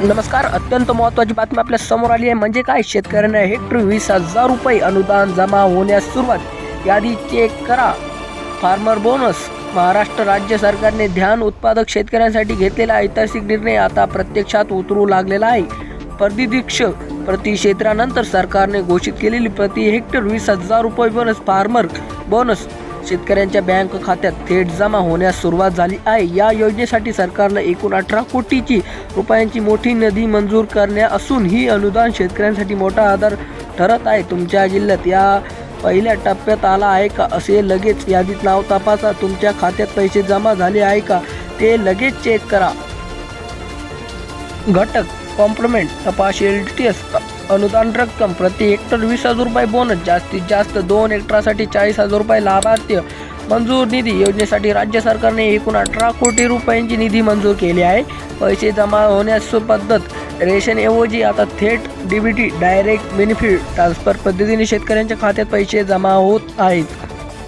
नमस्कार अत्यंत महत्त्वाची बातमी आपल्यासमोर आली आहे. म्हणजे काय? शेतकऱ्यांना हेक्टर वीस हजार रुपये अनुदान जमा होण्यास सुरुवात. यादी चेक करा. फार्मर बोनस महाराष्ट्र राज्य सरकारने ध्यान उत्पादक शेतकऱ्यांसाठी घेतलेला ऐतिहासिक निर्णय आता प्रत्यक्षात उतरू लागलेला आहे. प्रतिदीक्ष प्रति क्षेत्रानंतर सरकारने घोषित केलेली प्रति हेक्टर वीस हजार रुपये बोनस फार्मर बोनस शेतकऱ्यांच्या बँक खात्यात थेट जमा होण्यास सुरुवात झाली आहे. या योजनेसाठी सरकारनं एकूण अठरा कोटीची रुपयांची मोठी निधी मंजूर करण्या असून ही अनुदान शेतकऱ्यांसाठी मोठा आधार ठरत आहे. तुमच्या जिल्ह्यात या पहिल्या टप्प्यात आला आहे का? असे लगेच यादीत नाव तपासा. तुमच्या खात्यात पैसे जमा झाले आहे का? ते लगेच चेक करा. घटक कॉम्प्लिमेंट तपशील असतात अनुदान रक्कम प्रति हेक्टर वीस हजार रुपये बोनस जास्तीत जास्त दोन हेक्टरसाठी चाळीस हजार रुपये लाभार्थी. मंजूर निधी योजनेसाठी राज्य सरकारने एकूण अठरा कोटी रुपयांची निधी मंजूर केली आहे. पैसे जमा होण्यास पद्धत. रेशनऐवजी आता थेट डीबीटी डायरेक्ट बेनिफिट ट्रान्सफर पद्धतीने शेतकऱ्यांच्या खात्यात पैसे जमा होत आहेत.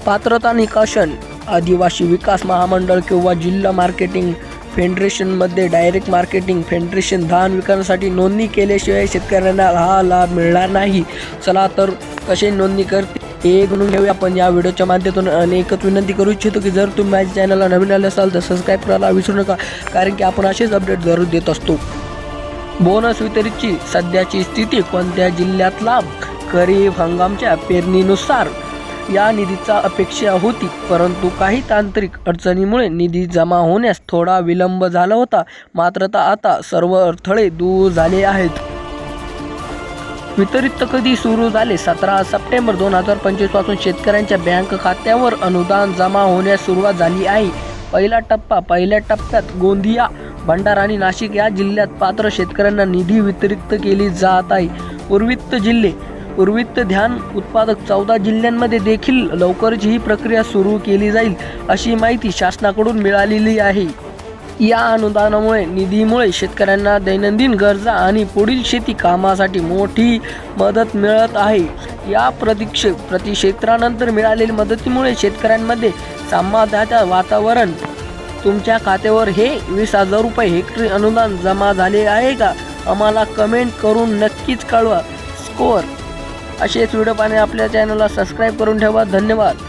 पात्रता निकाशन आदिवासी विकास महामंडळ किंवा जिल्हा मार्केटिंग फेडरेशनमध्ये डायरेक्ट मार्केटिंग फेडरेशन धान विकण्यासाठी नोंदणी केल्याशिवाय शेतकऱ्यांना हा लाभ मिळणार नाही. चला तर कसे नोंदणी करते हे म्हणून घेऊया आपण या व्हिडिओच्या माध्यमातून आणि एकच विनंती करू इच्छितो की जर तुम्ही माझ्या चॅनलला नवीन आले असाल तर सबस्क्राईब करायला विसरू नका कारण की आपण असेच अपडेट जरूर देत असतो. बोनस वितरितची सध्याची स्थिती कोणत्या जिल्ह्यात लाभ खरीप हंगामच्या पेरणीनुसार या निधीचा अपेक्षा होती परंतु काही तांत्रिक अडचणीमुळे निधी जमा होण्यास थोडा विलंब झाला होता. मात्र आता सर्व अडथळे दूर झाले आहेत. वितरित कधी सुरू झाले? सतरा सप्टेंबर दोन हजार पंचवीसपासून शेतकऱ्यांच्या बँक खात्यावर अनुदान जमा होण्यास सुरुवात झाली आहे. पहिला टप्पा पहिल्या टप्प्यात गोंदिया भंडारा आणि नाशिक या जिल्ह्यात पात्र शेतकऱ्यांना निधी वितरित केली जात आहे. पूर्वित जिल्हे पूर्वित ध्यान उत्पादक चौदा जिल्ह्यांमध्ये देखील लवकरच ही प्रक्रिया सुरू केली जाईल अशी माहिती शासनाकडून मिळालेली आहे. या अनुदानामुळे निधीमुळे शेतकऱ्यांना दैनंदिन गरजा आणि पुढील शेती कामासाठी मोठी मदत मिळत आहे. या प्रतीक्षे प्रतिक्षेत्रानंतर मिळालेल्या मदतीमुळे शेतकऱ्यांमध्ये समाधानाचे वातावरण. तुमच्या खात्यावर हे वीस हजार रुपये हेक्टरी अनुदान जमा झाले आहे का? आम्हाला कमेंट करून नक्कीच कळवा. स्कोअर असेच व्हिडिओ पाहणे आपल्या चॅनलला सबस्क्राईब करून ठेवा. धन्यवाद.